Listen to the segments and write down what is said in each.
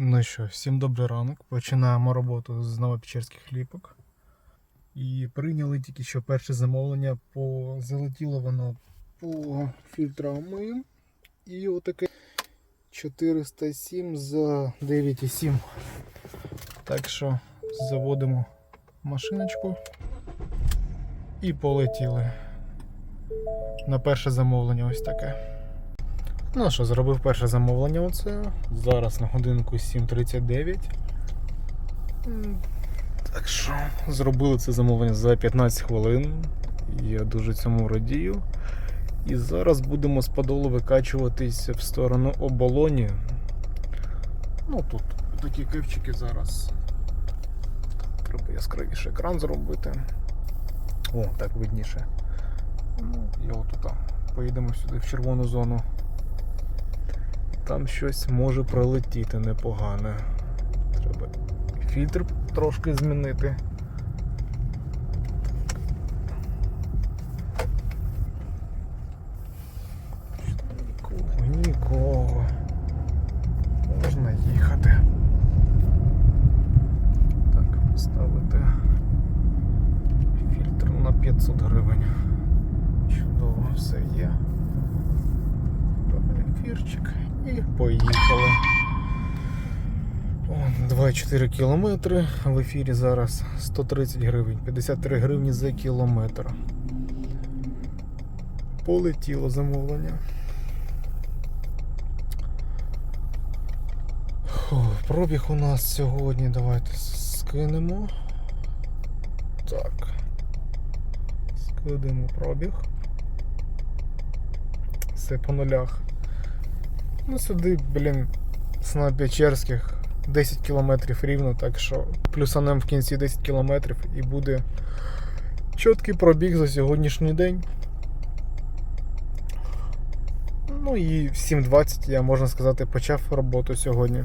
Ну що, всім добрий ранок. Починаємо роботу з новопечерських ліпок. І прийняли тільки що перше замовлення по залетіло воно по фільтраму. І отаке 407 за 9,7. Так що заводимо машиночку і полетіли. На перше замовлення ось таке. Ну що, зробив перше замовлення оце. Зараз на годинку 7.39. М, Так що зробили це замовлення за 15 хвилин. Я дуже цьому радію. І зараз будемо з подолу викачуватись в сторону оболоні. Ну тут такі кивчики зараз. Треба яскравіше екран зробити. О, так видніше. Ну, і отут. Поїдемо сюди в червону зону. Там щось може пролетіти непогане. Треба фільтр трошки змінити. Нікого, нікого. Можна їхати. Так, поставити фільтр на 500 гривень. Чудово, все є. Ефірчик і поїхали. О, 2,4 кілометри. В ефірі зараз 130 гривень, 53 гривні за кілометр. Полетіло замовлення. Пробіг у нас сьогодні. Давайте скинемо. Так. Скидемо пробіг. Все по нулях. Ну сюди, блін, з Новопечерських 10 кілометрів рівно, так що плюсанем в кінці 10 кілометрів і буде чіткий пробіг за сьогоднішній день. Ну і в 7.20 я, можна сказати, почав роботу сьогодні.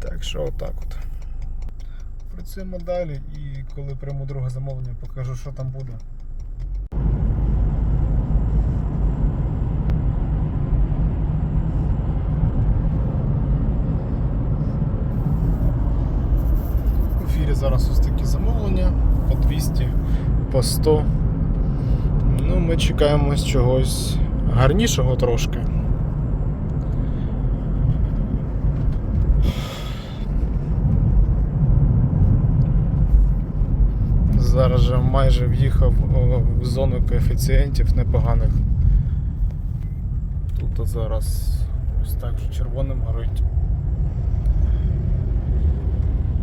Так що отак от. Працюємо далі і коли прийму друге замовлення, покажу, що там буде. В ефірі зараз ось такі замовлення по 200, по 100. Ну, ми чекаємо чогось гарнішого трошки. Зараз же майже в'їхав в зону коефіцієнтів непоганих. Тут зараз ось так вже червоним горить.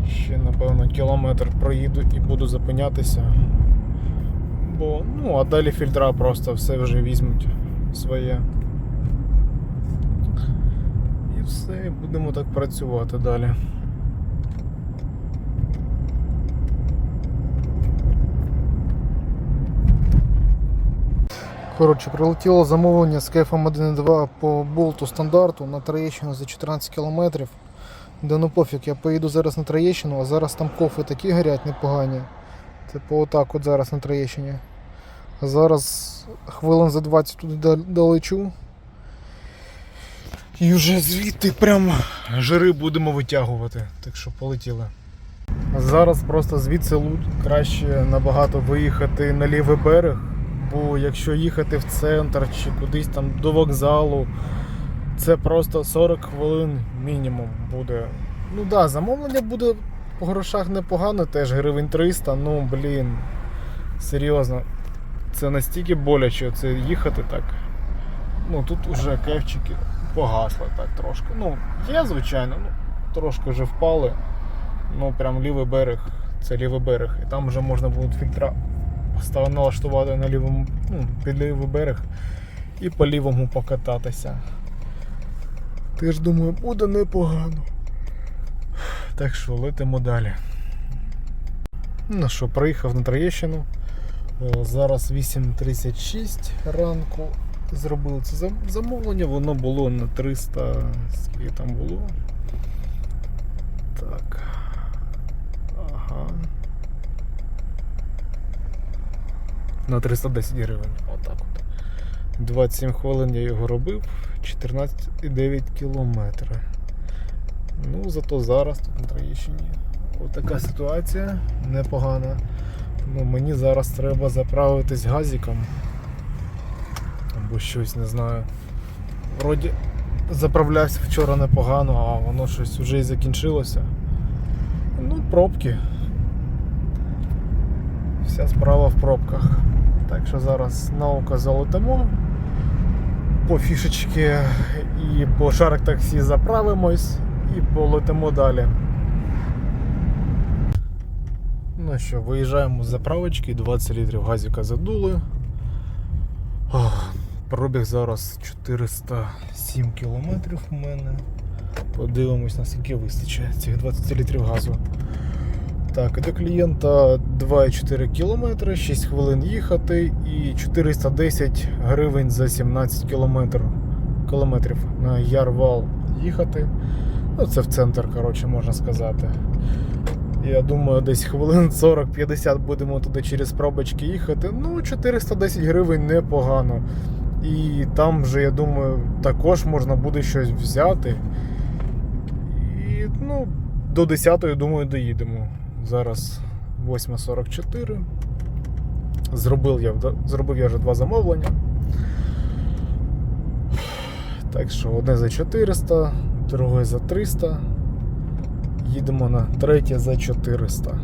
Ще напевно кілометр проїду і буду зупинятися. Бо, ну, а далі фільтра просто все вже візьмуть своє. І все, і будемо так працювати далі. Коротше, прилетіло замовлення з кефом 1.2 по болту стандарту на Троєщину за 14 кілометрів. Да ну пофіг, я поїду зараз на Троєщину, а зараз там кофи такі горять непогані. Типу отак от зараз на Троєщині. Зараз хвилин за 20 туди долечу. І вже звідти прям жири будемо витягувати. Так що полетіли. Зараз просто звідси лут краще набагато виїхати на лівий берег. Бо якщо їхати в центр чи кудись там до вокзалу, це просто 40 хвилин мінімум буде. Ну так, да, замовлення буде по грошах непогано, теж гривень 300, ну блін. Серйозно. Це настільки боляче це їхати так. Ну тут уже кевчики погасли так трошки. Ну, є, звичайно, ну, трошки вже впали. Ну прям лівий берег, це лівий берег. І там вже можна буде фільтра налаштувати на лівому, ну, під лівий берег і по лівому покататися. Теж думаю, буде непогано. Так що летимо далі. Ну що, приїхав на Троєщину. Е, Зараз 8.36 ранку. Зробили це замовлення, воно було на 300. Скільки там було? Так. Ага. На 310 гривень. Отак от. 27 хвилин я його робив 14,9 кілометри. Ну, зато зараз тут на Троєщині. Отака ситуація непогана. Ну, мені зараз треба заправитись газиком. Або щось, не знаю. Вроді заправлявся вчора непогано, а воно щось вже і закінчилося. Ну, пробки. Вся справа в пробках. Так що зараз наука залетимо. По фішечки і по шарик таксі заправимось і полетимо далі. Ну що, виїжджаємо з заправочки, 20 літрів газіка задули. Ох, Пробіг зараз 407 кілометрів у мене. Подивимось, наскільки вистачить цих 20 літрів газу. Так, і до клієнта 2,4 кілометри, 6 хвилин їхати і 410 гривень за 17 кілометр, кілометрів на Ярвал їхати. Ну, це в центр, коротше, можна сказати. Я думаю, десь хвилин 40-50 будемо туди через пробочки їхати. Ну, 410 гривень непогано. І там вже, я думаю, також можна буде щось взяти. І ну, до 10 думаю, доїдемо. Зараз 8.44. Зробив я, зробив я вже два замовлення. Так що одне за 400, друге за 300. Їдемо на третє за 400.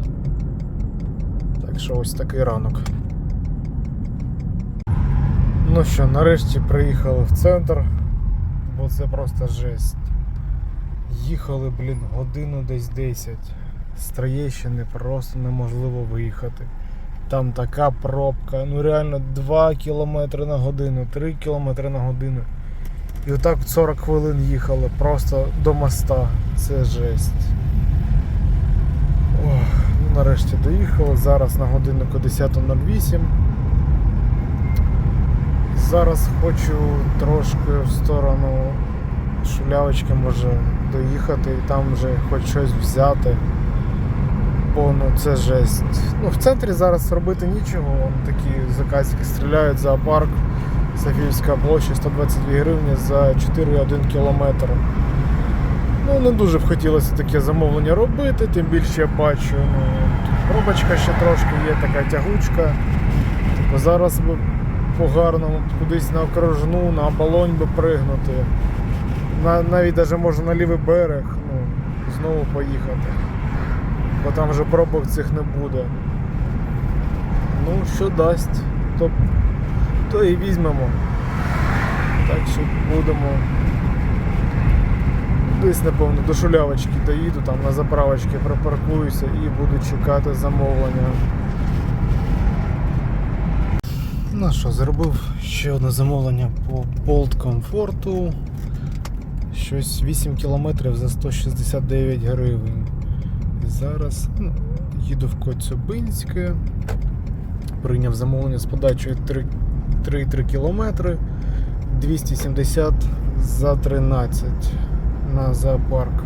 Так що ось такий ранок. Ну що, нарешті приїхали в центр, бо це просто жесть. Їхали, блін, годину десь 10. З Троєщини просто неможливо виїхати. Там така пробка, ну реально 2 км на годину, 3 км на годину. І отак 40 хвилин їхали просто до моста. Це жесть. Нарешті доїхали. Зараз на годиннику 10.08. Зараз хочу трошки в сторону шулявочки може доїхати і там вже хоч щось взяти. Бо ну це жесть. Ну в центрі зараз робити нічого. Вон такі заказики стріляють зоопарк. Софіївська площа 122 гривні за 4,1 кілометр. Ну, не дуже б хотілося таке замовлення робити, тим більше я бачу, ну, пробочка ще трошки є, така тягучка. Типу зараз би по-гарному кудись на окружну, на оболонь би пригнути. На, навіть даже можна на лівий берег, ну, знову поїхати. Бо там вже пробок цих не буде. Ну, що дасть, то, то і візьмемо. Так що будемо. Десь, напевно, до шулявочки доїду, там на заправочці припаркуюся і буду чекати замовлення. Ну що, зробив ще одне замовлення по Bolt комфорту. Щось 8 кілометрів за 169 гривень. І зараз ну, їду в Коцюбинське. Прийняв замовлення з подачею 3,3 кілометри 270 за 13 на зоопарк.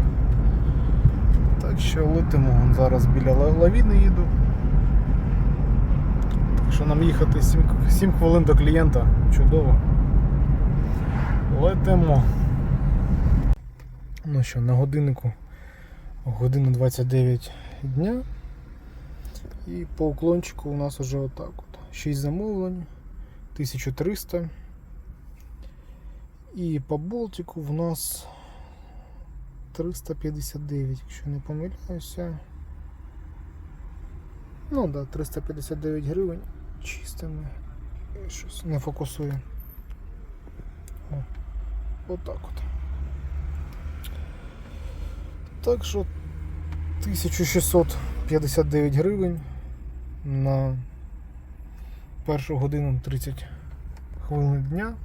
Так що летимо Вон зараз біля лавіни їду. Так що нам їхати 7, 7 хвилин до клієнта. Чудово. Летимо. Ну що, на годиннику година 29 дня. І по уклончику у нас вже отак от. 6 замовлень, 1300. І по болтику в нас 359, якщо не помиляюся. Ну так, да, 359 гривень чистими. Щось не фокусує. О, отак от. Так що 1659 гривень на першу годину 30 хвилин дня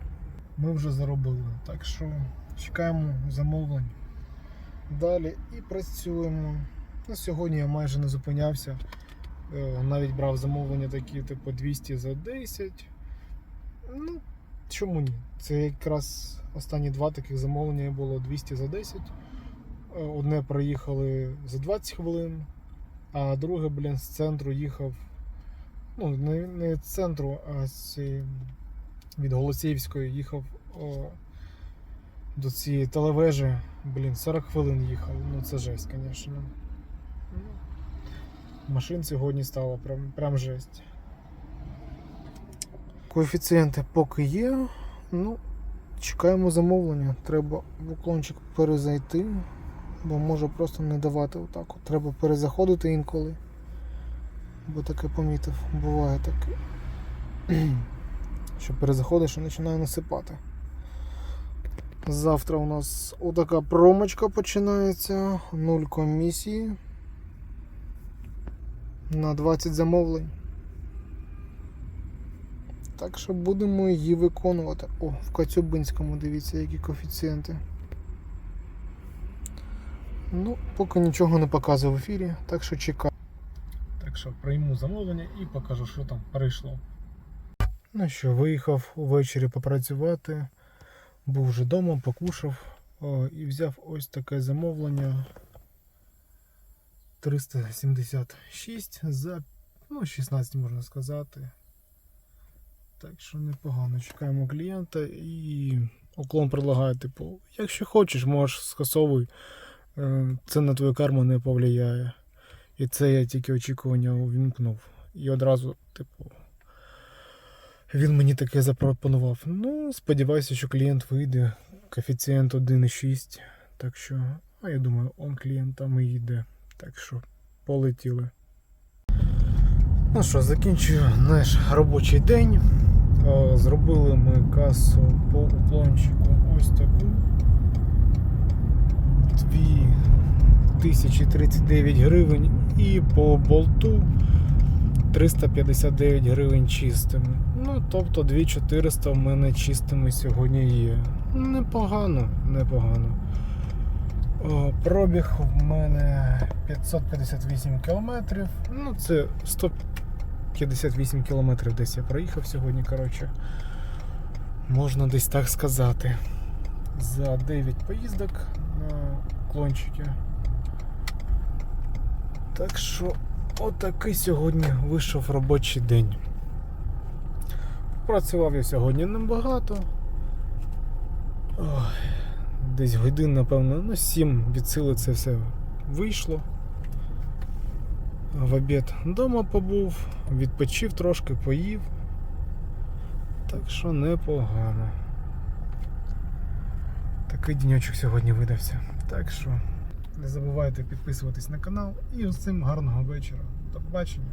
ми вже заробили. Так що чекаємо замовлень далі і працюємо. На сьогодні я майже не зупинявся. Е, Навіть брав замовлення такі, типу 200 за 10. Ну, чому ні? Це якраз останні два таких замовлення було 200 за 10. Е, Одне проїхали за 20 хвилин, а друге, блін, з центру їхав. Ну, не, не з центру, а з від Голосіївської їхав о, до цієї телевежі. Блін, 40 хвилин їхав. Ну це жесть, звісно. Машин сьогодні стало прям, прям жесть. Коефіцієнти поки є. Ну, чекаємо замовлення. Треба в перезайти, бо може просто не давати отак. Треба перезаходити інколи. Бо таке помітив, буває таке. Що перезаходиш і починає насипати. Завтра у нас отака промочка починається. Нуль комісії. На 20 замовлень. Так що будемо її виконувати. О, в Коцюбинському дивіться, які коефіцієнти. Ну, поки нічого не показує в ефірі, так що чекаю. Так що прийму замовлення і покажу, що там прийшло. Ну що, виїхав увечері попрацювати. Був вже вдома, покушав о, і взяв ось таке замовлення 376 за ну, 16 можна сказати. Так що непогано. Чекаємо клієнта і уклон предлагає, типу, якщо хочеш, можеш скасовуй. Е, Це на твою карму не повлияє. І це я тільки очікування увімкнув. І одразу, типу, він мені таке запропонував. Ну, сподіваюся, що клієнт вийде. Коефіцієнт 1,6. Так що, а я думаю, он клієнт там і йде. Так що полетіли. Ну що, закінчую наш робочий день. Зробили ми касу по уклончику ось таку. 2039 гривень і по болту 359 гривень чистими. Ну, тобто 2400 в мене чистими сьогодні є. Непогано, непогано. О, Пробіг в мене 558 кілометрів. Ну, це 158 кілометрів десь я проїхав сьогодні, коротше. Можна десь так сказати. За 9 поїздок на клончики. Так що отакий сьогодні вийшов робочий день. Працював я сьогодні небагато. Ой, десь годин, напевно, ну 7 від сили це все вийшло. В обід вдома побув, відпочив трошки, поїв. Так що непогано. Такий денечок сьогодні видався. Так що не забувайте підписуватись на канал і усім гарного вечора. До побачення.